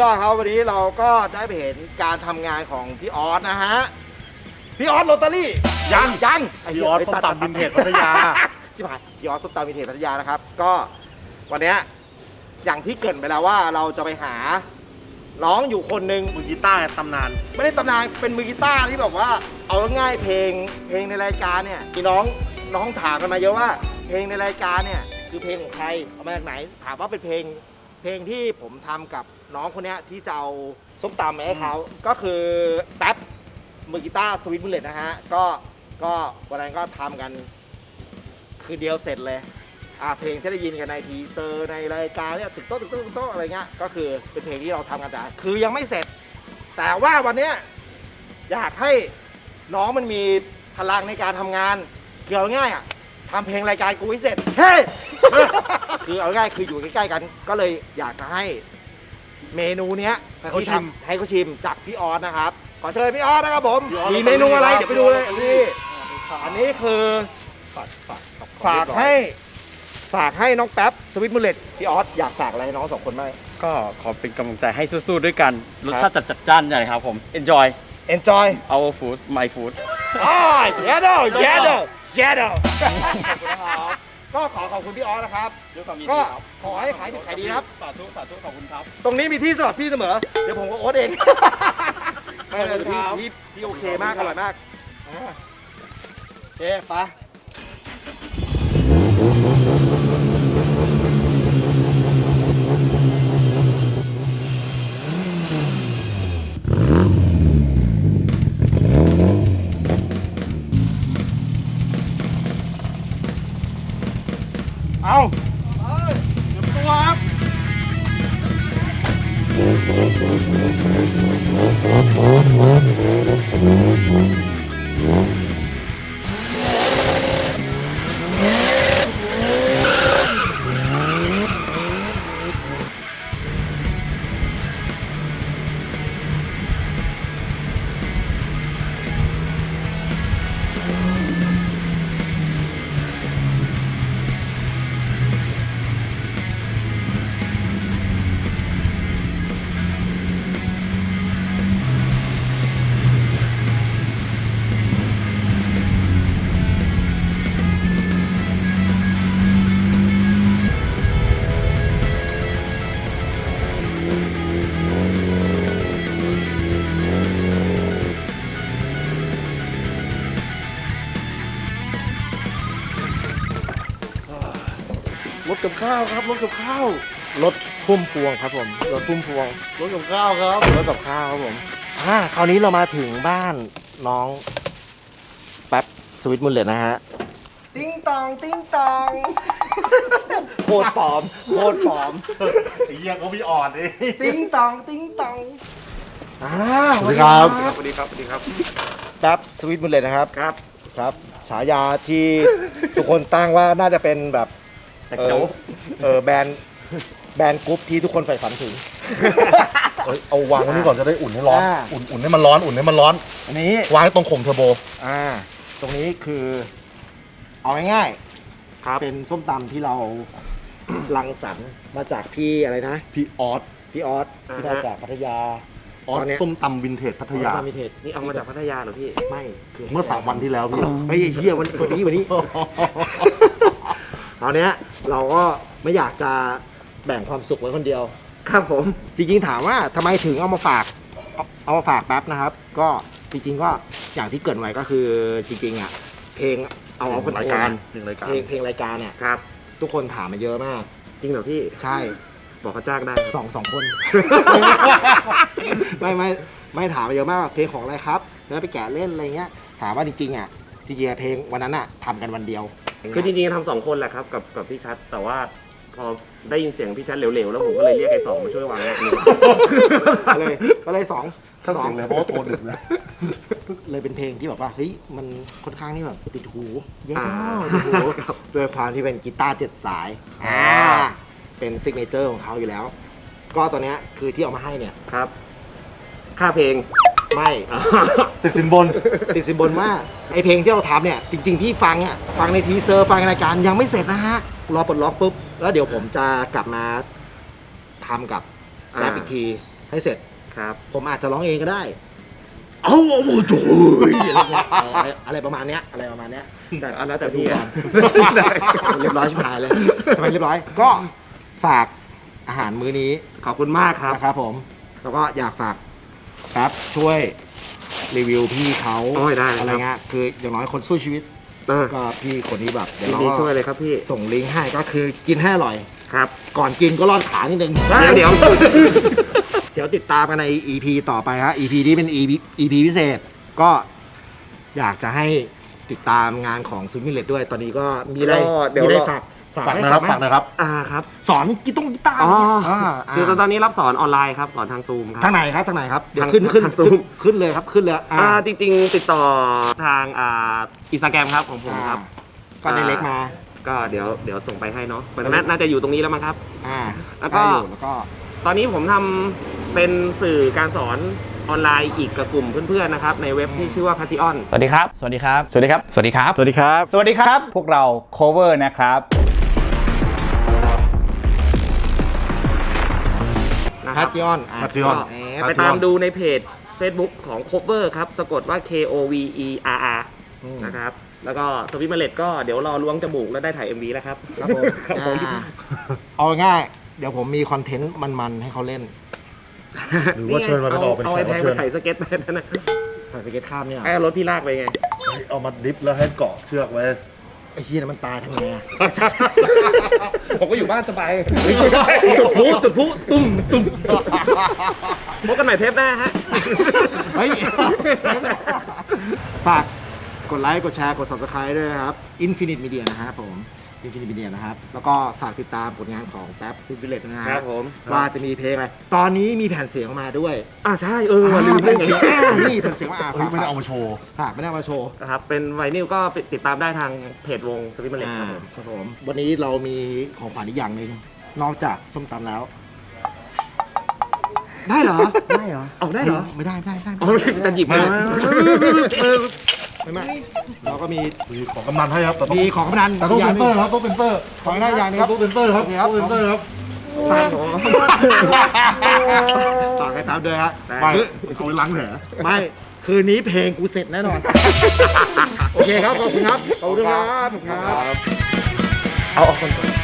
ยอดครับวันนี้เราก็ได้ไปเห็นการทำงานของพี่ออสนะฮะ พี่ออสโรตารี่ยังยังพี่ออสส้มตำวินเทจพัทยา ชิบหายพี่ออสส้มตำวินเทจพัทยานะครับ ก็วันเนี้ยอย่างที่เกรินไปแล้วว่าเราจะไปหาน้องอยู่คนหนึ่ง มือกีตาร์ตำนาน ไม่ได้ตำนานเป็นมือกีตาร์ที่แบบว่า เอาง่ายๆเพลงเพลงในรายการเนี่ยมีน้องน้องถามกันมาเยอะว่า เพลงในรายการเนี่ยคือเพลงของใครเอามาจากไหน ถามว่าเป็นเพลงเพลงที่ผมทำกับ น้องคนเนี้ยที่จะเอาส้มตำมาให้เขาก็คือแป๊บมือกีตาร์สวิตบุลเลตนะฮะก็ก็วันนั้นก็ทำกัน คืนเดียวเสร็จเลยอ่าเพลงที่ได้ยินกันในทีเซอร์ในรายการเนี่ยตึกโต๊ะตึกโต๊ะตึกโต๊ะอะไรเงี้ยก็คือเป็นเพลงที่เราทำกันแต่คือยังไม่เสร็จ แต่ว่าวันเนี้ยอยากให้น้องมันมีพลังในการทำงานคือเอาง่ายอะทำเพลงรายการกูให้เสร็จเฮ้ยคือเอาง่ายคืออยู่ใกล้ๆกัน ก็เลยอยากจะให้ เมนูเนี้ยให้เขาที่ชิมทำให้เขาชิมจากพี่ออสนะครับ ขอเชิญพี่ออสนะครับผม พี่ออสมีเมนูอะไรครับเดี๋ยวไปดูเลยพี่ นี่อันนี้คือฝากฝากฝากให้ ฝากให้น้องแป๊บสวิตมูเลตพี่ออสอยากฝากอะไรให้น้องสองคนไหม ก็ขอเป็นกำลังใจให้สู้ๆด้วยกัน รสชาติจัดจัดจ้านใหญ่ครับผม enjoy enjoy our food my food อ๋อเยดโดเยดโดเยดโด ก็ขอขอบคุณพี่ออสนะครับ ด้วยความยินก็ดีครับขอให้ขายดิบขายดีนะครับ สาธุสาธุขอบคุณครับ ตรงนี้มีที่สำหรับพี่เสมอ เดี๋ยวผมก็โอ๊ตเองไม่เลยพี่พี่พี่โอเคมาก อร่อยมากอ่าโอเคไป รถ ข้าวครับรถกับข้าวรถพุ่มพวงครับผมรถพุ่มพวงรถกับข้าวครับรถกับข้าวครับผมอ่าคราวนี้เรามาถึงบ้านน้องแป๊บสวิตมุลเลตนะฮะติ้งตองติ้งตองโคตรปลอมโคตรปลอมไอ้เหี้ยเขาพี่อ่อนเองติ้งตองติ้งตองอ่าสวัสดีครับสวัสดีครับสวัสดีครับแป๊บสวิตมุลเลตนะครับครับครับฉายาที่ทุกคนตั้งว่าน่าจะเป็นแบบ แต่เอโจ๊อกเออแบรนด์แบรนด์กรุ๊ปที่ทุกคนใฝ่ฝันถึง เอ้ยเอาวางไว้นี่ก่อนจะได้อุ่นให้ร้อน อ่า อุ่นอุ่นให้มันร้อน อุ่นให้มันร้อน อันนี้ วางให้ตรงข่งเทอร์โบ อ่า ตรงนี้คือ เอาง่ายๆครับเป็นส้มตำที่เรา รังสรรค์มาจากพี่อะไรนะ พี่ออสพี่ออสที่มาจากพัทยา ออสตอนเนี้ย ส้มตำวินเทจพัทยาตำมิเทศนี่เอามาจากพัทยาเหรอพี่ ไม่คือให้เมื่อสามวันที่แล้วพี่ ไม่เฮียวันวันนี้วันนี้ ตอนเนี้ยเราก็ไม่อยากจะแบ่งความสุขไว้คนเดียว ครับผม จริงๆถามว่าทำไมถึงเอามาฝากเอาเอามาฝากแป๊บนะครับ ก็จริงๆก็อย่างที่เกรินไว้ก็คือจริงๆอะเพลงเอาเอาคนรายการหนึ่งรายการเพลงเพลงรายการเนี่ยครับ ทุกคนถามมาเยอะมาก จริงเหรอพี่ใช่ บอกเขาจ้างได้สองสองคน ไม่ไม่ไม่ถามมาเยอะมากว่าเพลงของอะไรครับแล้วไปแกะเล่นอะไรเงี้ยถามว่าจริงๆอะจริงๆเพลงวันนั้นอะทำกันวันเดียว คือจริงๆทำสองคนแหละครับกับกับพี่ชัดแต่ว่าพอได้ยินเสียงพี่ชัดเหลวๆแล้วผมก็เลยเรียกไอ้สองมาช่วยวางแรกนี่ก็เลยก็เลยสองถ้าเสียงเลยเพราะว่าโทรดึกนะเลยเป็นเพลงที่แบบว่าเฮ้ยมันค่อนข้างที่แบบติดหูเยอะอ่าติดหูด้วยความที่เป็นกีตาร์เจ็ดสายอ่าเป็นซิกเนเจอร์ของเขาอยู่แล้ว ก็ตอนเนี้ยคือที่เอามาให้เนี่ยครับ ค่าเพลง ไม่ติดสินบน ติดสินบนว่าไอเพลงที่เราทำเนี่ยจริง ๆที่ฟังอะฟังในทีเซอร์ฟังในรายการยังไม่เสร็จนะฮะรอปลดล็อกปุ๊บแล้วเดี๋ยวผมจะกลับมาทำกับอ่าแรปอีกทีให้เสร็จครับ ผมอาจจะร้องเองก็ได้ เอาโอ้โหโถ่อะไรเงี้ยเอออะไรอะไรประมาณเนี้ยอะไรประมาณเนี้ยแต่เอาแล้วแต่พี่ก่อะอนเรียบร้อยชิบหายเลยทำไมเรียบร้อย ก็ฝากอาหารมื้อนี้ขอบคุณมากครับนะครับผม แล้วก็อยากฝาก แป๊บช่วยรีวิวพี่เขาโอ้ยได้ครับ อะไรเงี้ยคืออย่างน้อยคนสู้ชีวิตเออก็พี่คนนี้แบบเดี๋ยวยินเราดีก็ช่วยเลยครับพี่ส่งลิงก์ให้ก็คือกินให้อร่อย ครับ ก่อนกินก็รอดขานิดนึงเดี๋ยวเดี๋ยว เดี๋ยวติดตามกันใน EP ต่อไปฮะ EP นี้เป็น EP EP พิเศษก็อยากจะให้ ติดตามงานของซูมิเลตด้วย ตอนนี้ก็มีอะไรก็เดี๋ยวมีอะไรรอฝากฝากฝากให้นะครับเขาไหมฝากนะครับ อ่าครับสอนกีตงกีตาร์อ๋ออ่าคือตอนนี้รับสอนออนไลน์ครับ สอนทางซูมครับทางไหนครับทางไหนครับเดี๋ยวทางขึ้นขึ้นทางขึ้น Zoom ขึ้นเลยครับขึ้นเลยอ่าอ่าจริงๆ ติดต่อทางอ่าอินสตาแกรมครับของผมครับ ก็ในเล็กมา ก็เดี๋ยวเดี๋ยวส่งไปให้เนาะมันน่าน่าจะอยู่ตรงนี้แล้วมั้งครับ อ่าแล้วก็ ได้อยู่แล้วก็ ตอนนี้ผมทำเป็นสื่อการสอน ออนไลน์อีกกับกลุ่มเพื่อนๆนะครับในเว็บที่ชื่อว่า p a t i o n สวัสดีครับ สวัสดีครับ สวัสดีครับ สวัสดีครับ สวัสดีครับ สวัสดีครับ พวกเรา cover นะครับ นะคพัรับทยอน Patreon ไปตามดูในเพจ Facebook ของ Cover ครับสะกดว่า K O V E R R นะครับ แล้วก็สวิตเมล็ดก็เดี๋ยวรอล้วงจมูกแล้วได้ถ่าย MV แล้วครับ ครับผมครับผมอ่าเอาง่าย เดี๋ยวผมมีคอนเทนต์มันๆให้เขาเล่น หรือว่าเชิญมาเป็นออกเป็นเอาแขไอ้กแพรับงเชิมาญถ่ายสเก็ตไปนั่นนะถ่ายสเก็ตข้ามเนี่ยให้เอารถพี่ลากไปไง เอามาดิฟแล้วให้เกาะเชือกไว้ ไอ้เฮียนะมันตายทำไงอะผมก็อยู่บ้านสบายจุดพลุจุดพลุตุ้มตุ้ม พบกันใหม่เทปหน้าฮะ เฮ้ย ฝากกดไลค์ กดแชร์ กด subscribe ด้วยนะครับ Infinite Media นะครับผม Infinite Media นะครับ แล้วก็ฝากติดตามผลงานของแป๊บซิฟิเลตนะคครัรับบผมว่าจะมีเพลงอะไร ตอนนี้มีแผ่นเสียงออกมาด้วยอ่าใช่เออว่ะลืมแผ่เรื่องนเสียงนี้อ่านี่แผ่นเสียงมาอ่าเฮ้ยไม่ได้เอามาโชว์ฝากไม่ได้เอามาโชว์นะครับเป็นไวนิลก็ไปติดตามได้ทางเพจวงสวิตเมล็ดอ่าครับผมครับผมวันนี้เรามีของขวัญอีกอย่างหนึ่งนอกจากส้มตำแล้ว ได้เหรอได้เหรอเอาได้เหรอไม่ได้ไม่ได้ไม่ได้ อ๋อจะหยิบมา ไม่ไม่เราก็มีมีของกำนันให้ครับแต่ต้องมีของกำนันแต่ต้องอเซ็ย่างนหเซอนึ่งร์ครับต้องเซ็นเซอร์ขอให้ได้อย่างหนึงครับต้องเซ็นเซอร์ครับโอเคครับต้องเซ็นเซอร์ครับฝากฝากให้แป๊บด้วยฮะไม่เอาไว้ล้างแผลไม่คืนนี้เพลงกูเสร็จแน่นอน โอเคครับ ขอบคุณครับ ขอบคุณครับ ขอบคุณครับ เอาเอาคนก่อน